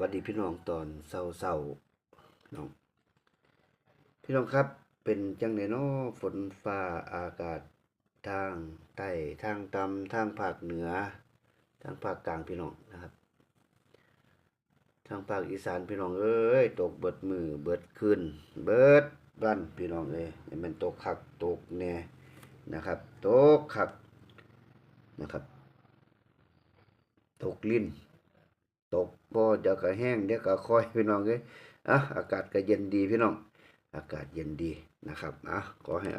วัสดีพี่น้องตอนเศร้าๆน้อง พี่น้องครับเป็นจังไดเนาะฝนฟ้าอากาศทางใต้ทางตำทางภาคเหนือ ทางภาคกลางพี่น้องนะครับ ทางภาคอีสานพี่น้องเอ้ยตกเบิดมือเบิดคืนเบิดบ้านพี่น้องเอ้ยมันตกคักตกแน่นะครับตกคักนะครับ ตกลิ้น ตกบ่เดี๋ยวก็แห้งเดี๋ยวก็ค่อยพี่น้องเอ้ยอะอากาศก็เย็นดีพี่น้อง อากาศเย็นดีนะครับอะขอให้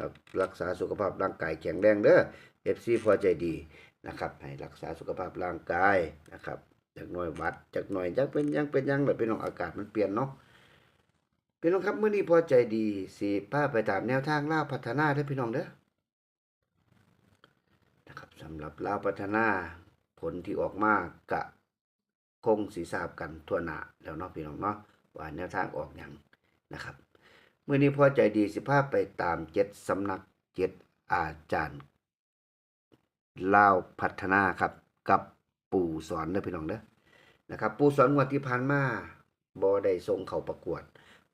รักษาสุขภาพร่างกายแข็งแรงเด้อ FC พอใจดีนะครับ ให้รักษาสุขภาพร่างกายนะครับจากหน่อยวัดจากหน่อยจักเป็นยังเป็นยังแบบพี่น้องอากาศมันเปลี่ยนเนาะพี่น้องครับเมื้อนี้พอใจดีสิพาไปตามแนวทางล่าวพัฒนาเด้พี่น้องเด้อนะครับสำหรับล่าวพัฒนาผลที่ออกมากะ คงสีทราบกันทั่วหน้าแล้วเนาะพี่น้องเนาะว่าแนวทางออกอย่างนะครับเมื่อนี้พอใจดีสิภาพไปตามเจ็ดสำนักเจ็ดอาจารย์ลาวพัฒนาครับ กับปู่สอนเด้อพี่น้องเด้อนะครับ ปู่สอนงวดที่ผ่านมาบ่ได้ส่งเขาประกวด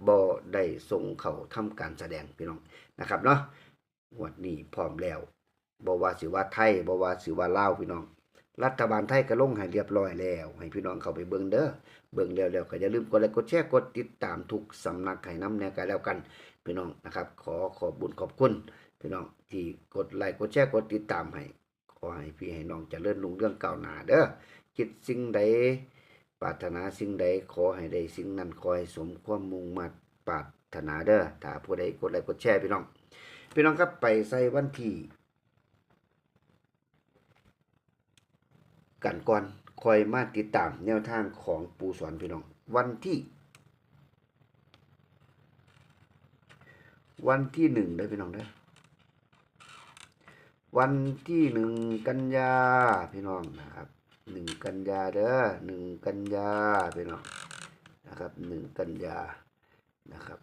บ่ได้ส่งเขาทำการแสดงพี่น้องนะครับเนาะงวดนี้พร้อมแล้วบ่ว่าสิว่าไทยบ่ว่าสิว่าลาวพี่น้อง รัฐบาลไทยก็ลงให้เรียบร้อยแล้ว ให้พี่น้องเข้าไปเบิ่งเด้อเบิ่งแล้วแล้วก็อย่าลืมกดไลค์กดแชร์กดติดตามทุกสำนักให้นำแนวกันแล้วกัน พี่น้องนะครับ ขอขอบบุญขอบคุณพี่น้องที่กดไลค์กดแชร์กดติดตามให้ขอให้พี่ให้น้องจเจริญรุ่งเรื่องก้าวหน้าเด้อคิดสิ่งใดปรารถนาสิ่งใดขอให้ได้สิ่งนั้นขอให้สมความมุ่งมั่นปรารถนาเด้อถ้าผู้ใดกดไลค์กดแชร์พี่น้อง พี่น้องครับไปใส่วันที่ กันก่อนคอยมาติดตามแนวทางของปูสอนพี่น้อง วันที่ วันที่หนึ่งได้พี่น้องได้วันที่หนึ่งกันยาพี่น้องนะครับหนึ่งกันยาเด้อหนึ่งกันยาพี่น้องนะครับหนึ่งกันยานะครับ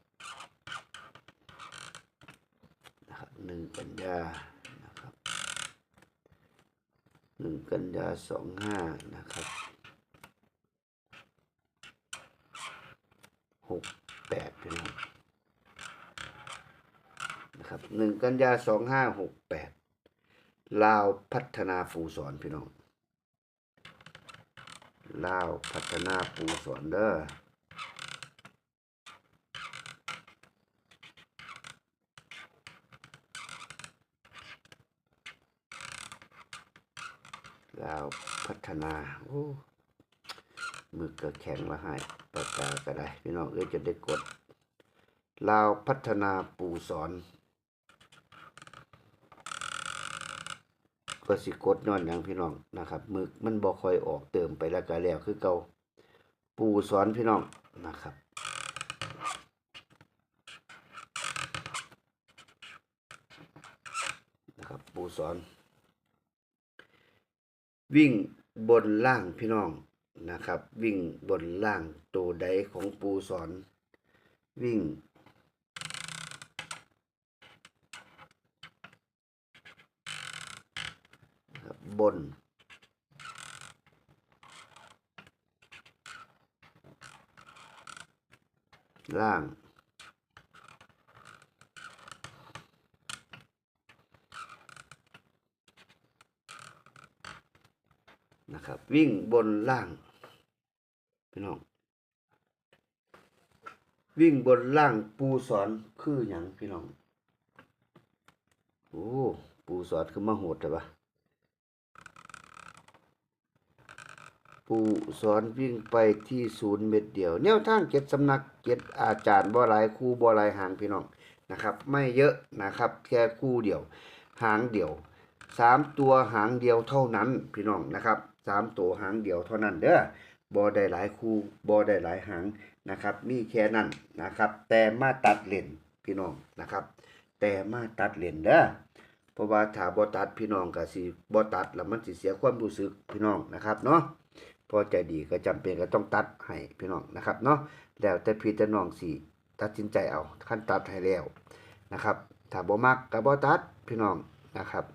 นะครับหนึ่งกันยา หนึ่งกันยาสองห้านะครับหกแปดพี่น้องนะครับหนึ่งกันยาสองห้าหกแปดลาวพัฒนาปูสอนพี่น้องลาวพัฒนาปูสอนเด้อ ลาวพัฒนาโอ้มือก็แข็งละหายปากกาก็ได้ พี่น้องเอ้ยจะได้กดลาวพัฒนาปูสอนก็สิกดย้อนอย่างพี่น้องนะครับมึกมันบ่คอยออกเติมไปแล้วก็แล้วคือเก่าปูสอนพี่น้องนะครับนะครับปูสอน วิ่งบนล่างพี่น้องนะครับ วิ่งบนล่างตัวใดของปูสอน วิ่ง บน ล่าง นะครับ วิ่งบนล่างพี่น้อง วิ่งบนล่างปูสอนคืออย่างพี่น้องโอ้ปูสอนคือมาโหดแต่ปะปูสอนวิ่งไปที่ศูนย์เม็ดเดียวแนวทางเจ็ดสำนักเจ็ดอาจารย์บ่หลายครูบ่หลายหางพี่น้องนะครับ ไม่เยอะนะครับ แค่คู่เดียว หางเดียวสามตัวหางเดียวเท่านั้นพี่น้องนะครับ สามตัวหางเดียวเท่านั้นเด้อบ่ได้หลายคู่บ่ได้หลายหางนะครับ มีแค่นั้นนะครับ แต่มาตัดเลนพี่น้องนะครับ แต่มาตัดเลนเด้อเพราะว่าถ้าบ่ตัดพี่น้องก็สิบ่ตัดแล้วมันสิเสียความรู้สึกพี่น้องนะครับเนาะพอใจดีก็จำเป็นก็ต้องตัดให้พี่น้องนะครับเนาะแล้วแต่พี่แต่น้องสิตัดสินใจเอาขั้นตัดให้แล้วนะครับถ้าบ่มักก็บ่ตัดพี่น้องนะครับ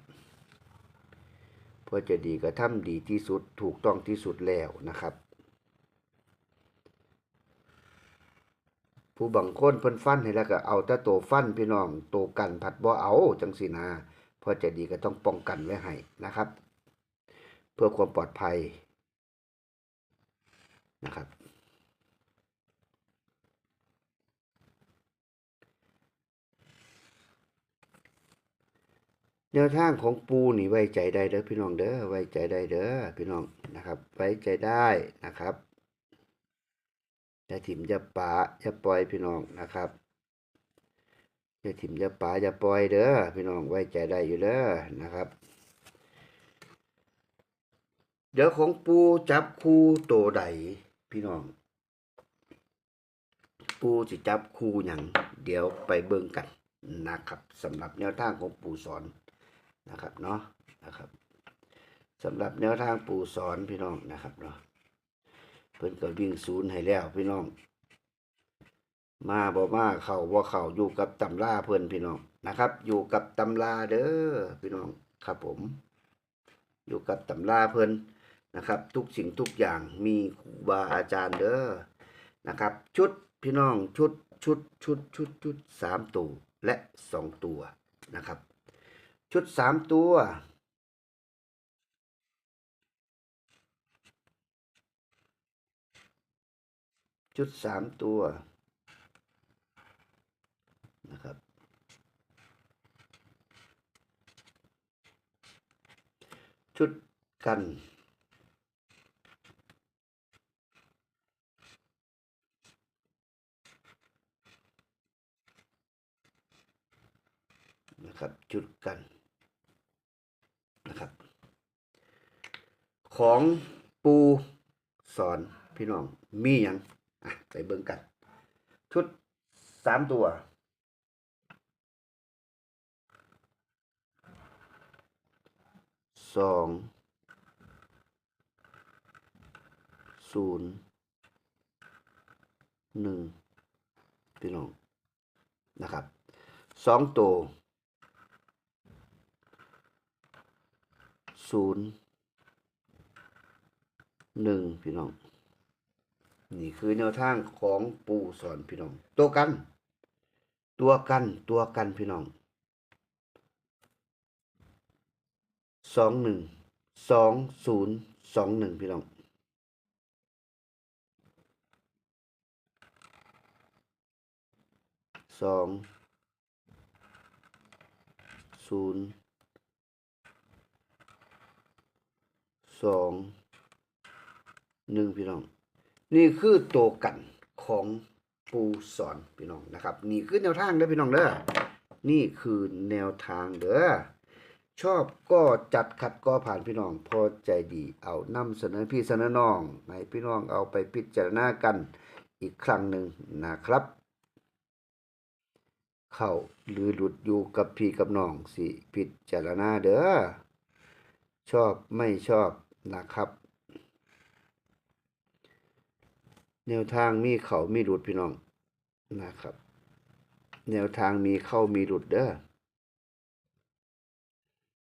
พื่อจะดีก็ทำดีที่สุดถูกต้องที่สุดแล้วนะครับ ผู้บางคนเพิ่นฟันให้แล้วก็เอาแต่โตฟันพี่น้องโตกันผัดบ่เอาจังสีนาเพื่อจะดีก็ต้องป้องกันไว้ให้นะครับ เพื่อความปลอดภัยนะครับ แนวทางของปูนี่ไว้ใจได้เด้อพี่น้องเด้อไว้ใจได้เด้อพี่น้องนะครับ ไว้ใจได้นะครับอย่าถิ่มอย่าปาอย่าปล่อยพี่น้องนะครับอย่าถิ่มอย่าปาอย่าปล่อยเด้อพี่น้องไว้ใจได้อยู่เด้อนะครับ เดี๋ยวของปูจับคู่โตใดพี่น้อง ปูสิจับคู่หยังเดี๋ยวไปเบิ่งกันนะครับสำหรับแนวทางของปูสอน นะครับเนาะนะครับสำหรับแนวทางปู่สอนพี่น้องนะครับเนาะเพิ่นก็วิ่งศูนย์ให้แล้วพี่น้อง มาบ่มาเข้าบ่าเข้าอยู่กับตำราเพิ่นพี่น้องนะครับ อยู่กับตำราเด้อพี่น้องครับผม อยู่กับตำราเพิ่นนะครับ ทุกสิ่งทุกอย่างมีครูบาอาจารย์เด้อนะครับ ชุดพี่น้องชุดชุดชุดชุดชุดสามตัวและสองตัวนะครับ ชุดสามตัว ชุดสามตัวนะครับชุดกัน นะครับชุดกันนะครับ ของปูสอนพี่น้องมีอย่างอะไปเบิ่งกัน ชุดสามตัว สอง ศูนย์ หนึ่ง พี่น้อง นะครับ สองตัว ศูนย์ หนึ่งพี่น้อง นี่คือแนวทางของปูสอนพี่น้อง ตัวกัน ตัวกันตัวกันพี่น้องสองหนึ่งสองศูนย์สองหนึ่งพี่น้องสองศูนย์สอง หนึ่งพี่น้อง นี่คือตัวกันของปูสอนพี่น้องนะครับ นี่คือแนวทางเด้อพี่น้องเด้อนี่คือแนวทางเด้อชอบก็จัดขัดก็ผ่านพี่น้อง พอใจดีเอานำเสนอพี่เสนอน้องให้พี่น้องเอาไปพิจารณากันอีกครั้งหนึ่งนะครับ เข้าหรือหลุดอยู่กับพี่กับน้องสิพิจารณาเด้อชอบไม่ชอบนะครับ แนวทางมีเขามีหลุดพี่น้องนะครับ แนวทางมีเข้ามีหลุดเด้อ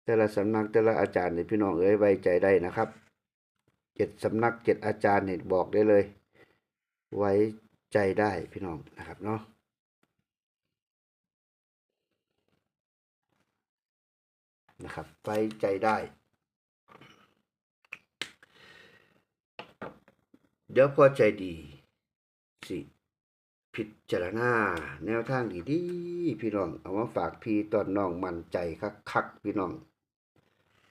แต่ละสำนักแต่ละอาจารย์เนี่ยพี่น้องเอ้ยไว้ใจได้นะครับเจ็ดสำนักเจ็ดอาจารย์เนี่ยบอกได้เลย ไว้ใจได้พี่น้องนะครับเนาะนะครับไว้ใจได้ เดี๋ยวพอใจดี สิพิจารณาแนวทางดีๆพี่น้อง เอามาฝากพี่ตอนน้องมั่นใจคักๆพี่น้อง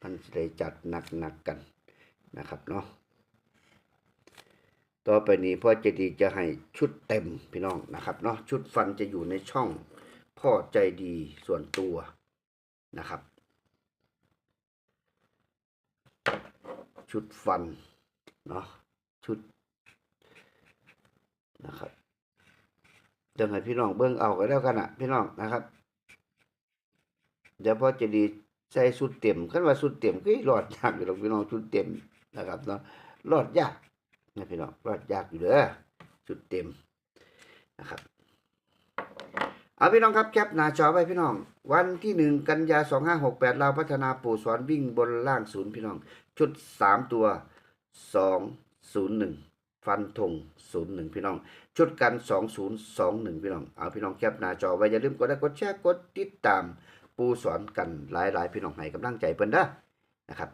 มันจะได้จัดหนักๆกันนะครับเนาะต่อไปนี้พ่อใจดีจะให้ชุดเต็มพี่น้องนะครับเนาะชุดฟันจะอยู่ในช่อง พ่อใจดีส่วนตัวนะครับ ชุดฟันเนาะชุด นะครับจังให้พี่น้องเบิ่งเอาก็แล้วกันอะ พี่น้องนะครับเดี๋ยวพอจะดีใส่สุดเต็มคันว่าสุดเต็มก็รอดยากอยู่หรอกพี่น้องสุดเต็มนะครับเนาะรอดยากนะพี่น้องรอดยากอยู่เด้อสุดเต็มนะครับเอาพี่น้องครับแคปหน้าจอไว้พี่น้อง วันที่หนึ่งกันยาสองห้าหกแปดเราพัฒนาปู่สอนวิ่งบนล่างศูนย์พี่น้อง ชุดสามตัวสองศูนย์หนึ่ง ฟันธง01 พี่น้อง ชุดกัน 2021 พี่น้อง เอาพี่น้องแคปหน้าจอไว้อย่าลืมกดไลค์กดแชร์กดติดตาม ปูสอนกันหลายๆ พี่น้องให้กำลังใจเพิ่นด้นะครับ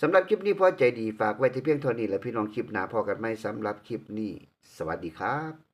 สำหรับคลิปนี้พอใจดีฝากไว้ที่เพียงเท่านี้และพี่น้องคลิปหน้าพอกันไหมสำหรับคลิปนี้ สวัสดีครับ